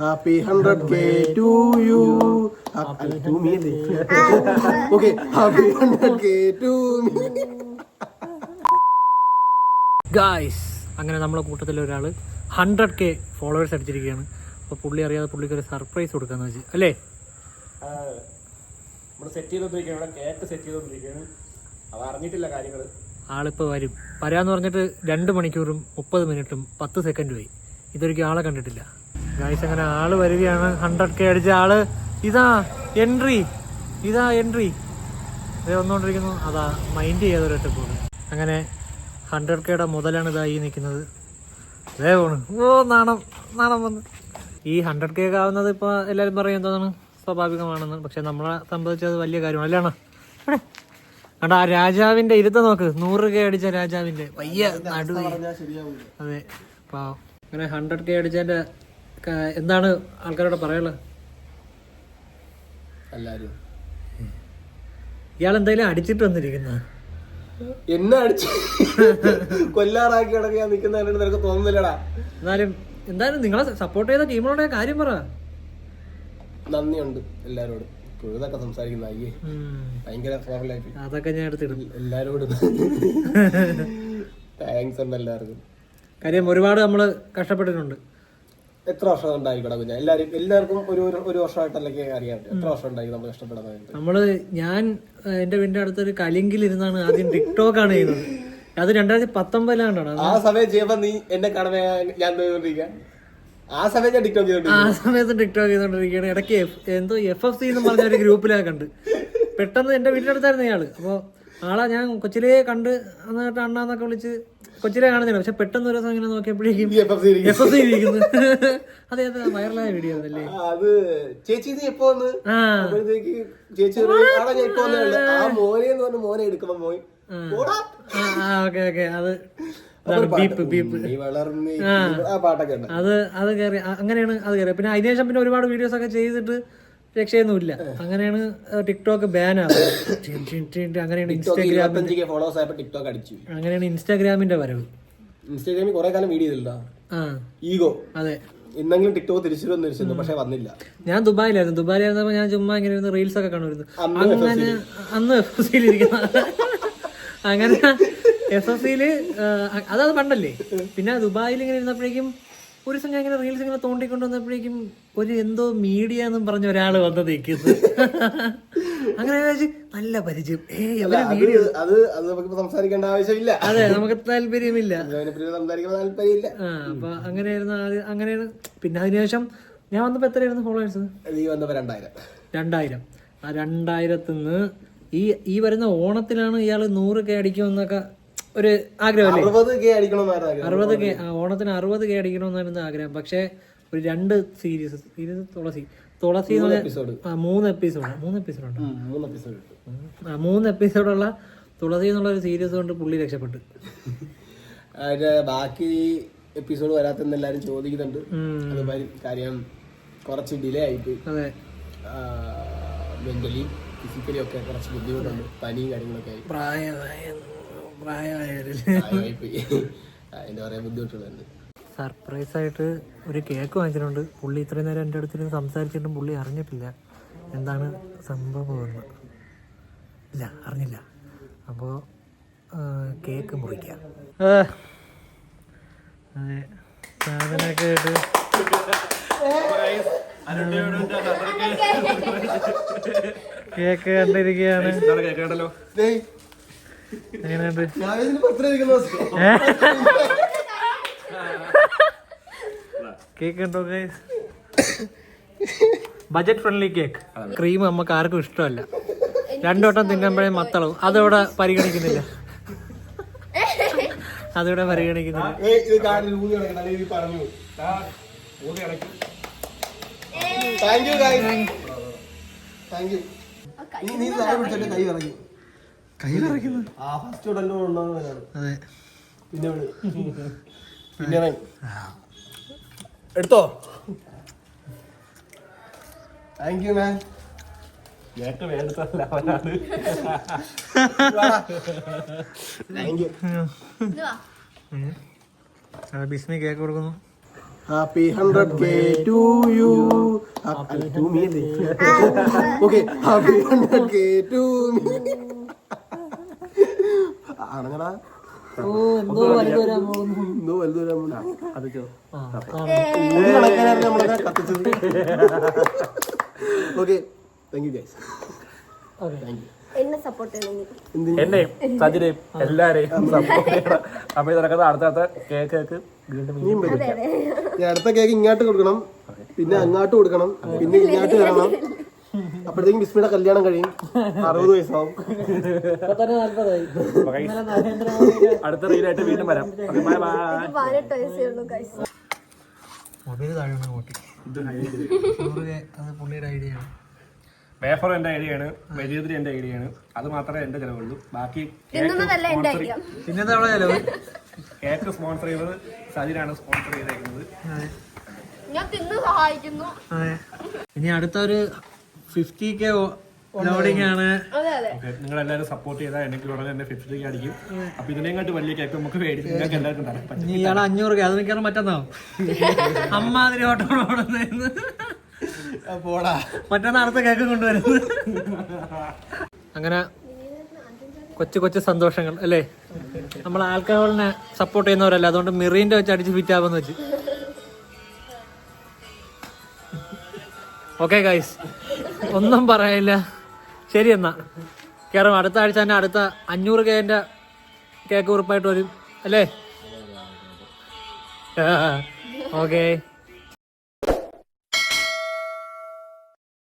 Happy hundred K to you to me okay happy hundred K to me guys അങ്ങനെ നമ്മളെ കൂട്ടത്തിൽ ഒരാൾ hundred K followers അടിച്ചിരിക്കുകയാണ്. അപ്പോൾ പുള്ളി അറിയാതെ പുള്ളിക്ക് ഒരു സർപ്രൈസ് കൊടുക്കാന്ന് വെച്ച്. അല്ലേ? സെറ്റ് ചെയ്തോണ്ടിരിക്കുകയാണ്. കേക്ക് സെറ്റ് ചെയ്തോണ്ടിരിക്കുകയാണ്. അവ അറിഞ്ഞിട്ടില്ല കാര്യങ്ങൾ ആളിപ്പോൾ വരും. വരാന്ന് പറഞ്ഞിട്ട് രണ്ട് മണിക്കൂറും മുപ്പത് മിനിറ്റും പത്ത് സെക്കൻഡുമായി ഇതൊരിക്കലും ആളെ കണ്ടിട്ടില്ല. ഗായ്സ് അങ്ങനെ ആൾ വരികയാണ്. ഹൺഡ്രഡ് കെ അടിച്ച ആൾ. ഇതാ എൻട്രി ഇതാ എൻട്രി അതേ വന്നുകൊണ്ടിരിക്കുന്നു. അതാ മൈൻഡ് ചെയ്യാതൊരൊറ്റ പോലെ അങ്ങനെ ഹൺഡ്രഡ് കെയുടെ മുതലാണ് ഇതായി നിൽക്കുന്നത് അതേ പോണ്. ഓ നാണം. നാണം വന്ന്. ഈ ഹൺഡ്രഡ് കെ ആവുന്നത് ഇപ്പോൾ എല്ലാവരും പറയും എന്താണ്? സ്വാഭാവികമാണെന്ന്. പക്ഷെ നമ്മളെ സംബന്ധിച്ച് അത് വലിയ കാര്യമാണ്. അല്ലാണ് ഇവിടെ. കണ്ട ആ രാജാവിന്റെ ഇരുത്ത നോക്ക്. നൂറ് കെ അടിച്ച രാജാവിന്റെ. വയ്യ നടുവേ. അതെ പാവം. അങ്ങനെ ഹൺഡ്രഡ് കെ അടിച്ചതിന്റെ ക- എന്താണ് ആൾക്കാരോട് പറയാനുള്ളത് എല്ലാരും. ഇയാൾ എന്തായാലും അടിച്ചിട്ട് വന്നിരിക്കുന്ന. എന്നെ അടിച്ച് കൊല്ലാറാക്കി കിടക്കുക നിൽക്കുന്ന നിനക്ക് തോന്നുന്നില്ലടാ. എന്നാലും എന്തായാലും നിങ്ങളെ സപ്പോർട്ട് ചെയ്ത ടീമിനോട് കാര്യം പറ. നന്ദിയുണ്ട് എല്ലാരോടും. ഇതൊക്കെ സംസാരിക്കുന്ന അയ്യേ. ഭയങ്കര ഫോറിലായിട്ട് അതൊക്കെ ഞാൻ എടുത്തിടും. എല്ലാരോടും. താങ്ക്സ് ഉണ്ട് എല്ലാവർക്കും കാര്യം ഒരുപാട് നമ്മൾ കഷ്ടപ്പെട്ടിട്ടുണ്ട്. എത്ര വർഷം ഉണ്ടായിക്കോടാ കുഞ്ഞ? എല്ലാരും എല്ലാവർക്കും ഒരു ഒരു- ഒരു വർഷമായിട്ടല്ലേ അറിയാം എത്ര വർഷം ഉണ്ടായി നമ്മൾ ഇഷ്ടപ്പെടുന്നത് നമ്മൾ ഞാൻ ഏഹ്, എന്റെ വീടിന്റെ അടുത്തൊരു കലിങ്കിൽ ഇരുന്നാണ് ആദ്യം ടിക്ടോക്ക് ആണ് ചെയ്യുന്നത്. അത് രണ്ടായിരത്തി പത്തൊമ്പതിലാണ് ആ സമയം ചെയ്യുമ്പോ നീ എന്നെ കാണുമ്പോ ഞാൻ- ആ സമയം ഞാൻ ടിക്ടോക്ക് ആ സമയത്ത് ടിക്ടോക്ക് ചെയ്തോണ്ടിരിക്കുകയാണ്. ഇടയ്ക്ക് എഫ്- എന്തോ എഫ് എഫ് സി എന്ന് പറഞ്ഞ ഒരു ഗ്രൂപ്പിലൊക്കെ കണ്ട്. പെട്ടെന്ന് എന്റെ വീടിന്റെ അടുത്തായിരുന്നു ഇയാൾ. അപ്പോൾ ആളെ ഞാൻ കൊച്ചിലേ കണ്ട് എന്നിട്ട് അണ്ണാന്നൊക്കെ വിളിച്ച് കൊച്ചിലേ കാണുന്നില്ല പക്ഷെ പെട്ടെന്ന് ഒരു ദിവസം ഇങ്ങനെ നോക്കിയപ്പോഴേക്കും. എഫ് എഫ് സി ഇരിക്കുന്നു. അതെ അതെ വൈറലായ വീഡിയോ അതല്ലേ അത് ചേച്ചി നീ എപ്പോ വന്ന്? ആ. അപ്പോഴത്തേക്ക് ചേച്ചി "ആടാ, ഞാൻ ഇപ്പൊ വന്നേ ആ മോനെ എന്ന് പറഞ്ഞ മോനെ ഓക്കെ ഓക്കെ. അത് ബീപ്പ് ബീപ്പ് അത് അത് കയറി അങ്ങനെയാണ് അത് കയറി പിന്നെ അതിനുശേഷം പിന്നെ ഒരുപാട് വീഡിയോസ് ഒക്കെ ചെയ്തിട്ട് രക്ഷയൊന്നുമില്ല. അങ്ങനെയാണ് ടിക്ടോക്ക് ബാൻ ആവുന്നത്. അങ്ങനെയാണ് ഇൻസ്റ്റാഗ്രാമിന്റെ ഫോളോവേഴ്സ് ആയപ്പോ ടിക്ടോക്ക് അടിച്ചു. അങ്ങനെയാണ് ഇൻസ്റ്റാഗ്രാമിന്റെ വരവ്. ഇൻസ്റ്റാഗ്രാമിൽ കുറെ കാലം വീഡിയോ ചെയ്തില്ല ഈഗോ അതെ. ഇന്നെങ്കിലും ടിക്ടോക്ക് തിരിച്ചു വന്ന് പക്ഷെ വന്നില്ല. ഞാൻ ദുബായിലായിരുന്നു. ദുബായിലായിരുന്നപ്പോ ഞാൻ ചുമ്മാ ഇങ്ങനെ ഇരുന്ന് റീൽസ് ഒക്കെ കാണുമായിരുന്നു അന്ന് അങ്ങനെ അന്ന് എഫ് എസ് സിയിലിരിക്കുന്ന അങ്ങനെ എഫ് എസ് സിയിൽ അതത് പണ്ടല്ലേ? പിന്നെ ദുബായിൽ ഇങ്ങനെ ഇരുന്നപ്പോഴേക്കും ഒരു ദിവസം ഞാൻ ഇങ്ങനെ റീൽസ് ഇങ്ങനെ തോണ്ടിക്കൊണ്ട് വന്നപ്പോഴേക്കും ഒരു എന്തോ മീഡിയ എന്നും പറഞ്ഞ ഒരാൾ വന്ന് നിൽക്കുന്നത് അങ്ങനെ നല്ല പരിചയം. അത് അത് നമുക്ക് സംസാരിക്കേണ്ട ആവശ്യമില്ല. അതെ നമുക്ക് താല്പര്യമില്ല. അപ്പൊ അങ്ങനെയായിരുന്നു അങ്ങനെയാണ്. പിന്നെ അതിനുശേഷം ഞാൻ വന്നപ്പോ എത്രയായിരുന്നു ഫോളോവേഴ്സ് നീ വന്നപ്പോ രണ്ടായിരം. രണ്ടായിരം. ആ രണ്ടായിരത്തിന്ന് ഈ ഈ വരുന്ന ഓണത്തിലാണ് ഇയാൾ നൂറ് കെ അടിക്കുമെന്നൊക്കെ ഒരു ആഗ്രഹമല്ലേ? അറുപത് കെ അടിക്കണമെന്നായിരുന്നു ആഗ്രഹം. അറുപത് കെ ഓണത്തിന് അറുപത് കെ അടിക്കണമെന്നായിരുന്നു ആഗ്രഹം. പക്ഷേ ഒരു രണ്ട് സീരീസ് സീരീസ് തുളസി. തുളസി എന്ന് മൂന്ന് എപ്പിസോഡ് മൂന്ന് എപ്പിസോഡ് ഉണ്ട്? മൂന്ന് എപ്പിസോഡ് ആ മൂന്ന് എപ്പിസോഡുള്ള തുളസി എന്നുള്ള ഒരു സീരീസ് കൊണ്ട് പുള്ളി രക്ഷപ്പെട്ടു. ബാക്കി എപ്പിസോഡ് വരാത്തെന്ന് എല്ലാരും ചോദിക്കുന്നുണ്ട്. കാര്യം കുറച്ച് ഡിലേ ആയിട്ട് അതെ. മെന്റലി ഫിസിക്കലി ഒക്കെ കുറച്ച് ബുദ്ധിമുട്ടുണ്ട്. പനിയും കാര്യങ്ങളൊക്കെ ആയി. പ്രായമായ അതിന്റെ കുറെ ബുദ്ധിമുട്ടുകളുണ്ട്. സർപ്രൈസ് ആയിട്ട് ഒരു കേക്ക് വാങ്ങിച്ചിട്ടുണ്ട്. പുള്ളി ഇത്രയും നേരം എന്റെ അടുത്ത് സംസാരിച്ചിട്ടും പുള്ളി അറിഞ്ഞിട്ടില്ല. എന്താണ് സംഭവം എന്ന്. ഇല്ല അറിഞ്ഞില്ല. അപ്പോൾ കേക്ക് മുറിക്കാം. അതെ. സാധനമൊക്കെ ആയിട്ട് കേക്ക് കണ്ടിരിക്കുകയാണ്. എങ്ങനെയുണ്ട്? കേക്ക് ഉണ്ടോ guys budget friendly cake cream നമുക്ക് ആർക്കും ഇഷ്ടമല്ല. രണ്ടോട്ടം തിന്നുമ്പോഴേ മത്തളവും. അതവിടെ പരിഗണിക്കുന്നില്ല. അതിവിടെ പരിഗണിക്കുന്നില്ല. കൈ ഇറങ്ങി ആ ഫസ്റ്റ് ഉടനെ ഉണ്ടാകുന്നതാണ് അതെ. പിന്നെ വിളി. പിന്നെ അവൻ. എടുത്തോ? Thank you man thank you Bismi cake കൊടുക്കുന്നു. Happy hundred K to you to me okay happy hundred K to me ആണങ്ങടാ ഓ എന്തോ വലുതരാ എന്തോ നമ്മളൊക്കെ കത്തിച്ചത്. Okay thank you guys thank you എന്നെ സപ്പോർട്ട് ചെയ്യണമെങ്കിൽ എന്നെയും സജിനെയും എല്ലാരെയും സപ്പോർട്ട് ചെയ്യണം. അപ്പൊ ഇത് നടക്കുന്ന അടുത്ത അടുത്ത കേക്ക് കേക്ക് വീണ്ടും അടുത്ത കേക്ക് ഇങ്ങോട്ട് കൊടുക്കണം. പിന്നെ അങ്ങോട്ട് കൊടുക്കണം. പിന്നെ ഇങ്ങോട്ട് വരണം. അപ്പോഴത്തേക്കും ബിസ്മിയുടെ കല്യാണം കഴിയും. അറുപത് വയസ്സാവും. അടുത്ത റീലായിട്ട് വീണ്ടും വരാം. മൊബൈൽ താഴെ കൂട്ടി അത് പുള്ളിയുടെ ഐഡിയ ആണ്. വേഫർ എന്റെ ഐഡിയാണ് വലിയതിരി എന്റെ ഐഡിയാണ് അത് മാത്രമേ എന്റെ ചെലവുള്ളൂ. ബാക്കി കേക്ക് സ്പോൺസർ ചെയ്തത് സജിനാണ് സ്പോൺസർ ചെയ്തേക്കുന്നത്. ഞാൻ തിന്ന് സഹായിക്കുന്നു. അതെ. ഇനി അടുത്തൊരു ഫിഫ്റ്റി കെ ലോഡിംഗ് ആണ് നിങ്ങൾ എല്ലാവരും സപ്പോർട്ട് ചെയ്താൽ എനിക്ക് ഉടനെ തന്നെ ഫിഫ്റ്റി കെ അടിക്കും അപ്പൊ ഇതിനെക്കാട്ട് വലിയ കേക്ക് നമുക്ക് മേടിച്ച് നിങ്ങൾക്ക് എല്ലാവർക്കും തരാം പറ്റും. ഇനി ഇയാളെ അഞ്ഞൂറ് കെ അത് നിൽക്കാൻ മറ്റന്നാവും അമ്മാതിരി ഓട്ടോ ഓടുന്നതെന്ന് പോടാ. മറ്റന്നാ അടുത്ത കേക്ക് കൊണ്ടുവരുന്നത്. അങ്ങനെ കൊച്ചു കൊച്ചു സന്തോഷങ്ങൾ അല്ലേ? നമ്മൾ ആൽക്കഹോളിനെ സപ്പോർട്ട് ചെയ്യുന്നവരല്ല? അതുകൊണ്ട് മിറിന്റെ വെച്ച് അടിച്ച് ഫിറ്റ് ആവുമെന്ന് വെച്ച്. ഓക്കെ ഗൈസ് ഒന്നും പറയില്ല. ശരി എന്നാ. കയറും അടുത്ത ആഴ്ച തന്നെ അടുത്ത അഞ്ഞൂറ് കേന്റെ കേക്ക് ഉറപ്പായിട്ട് വരും. അല്ലേ? ഓക്കെ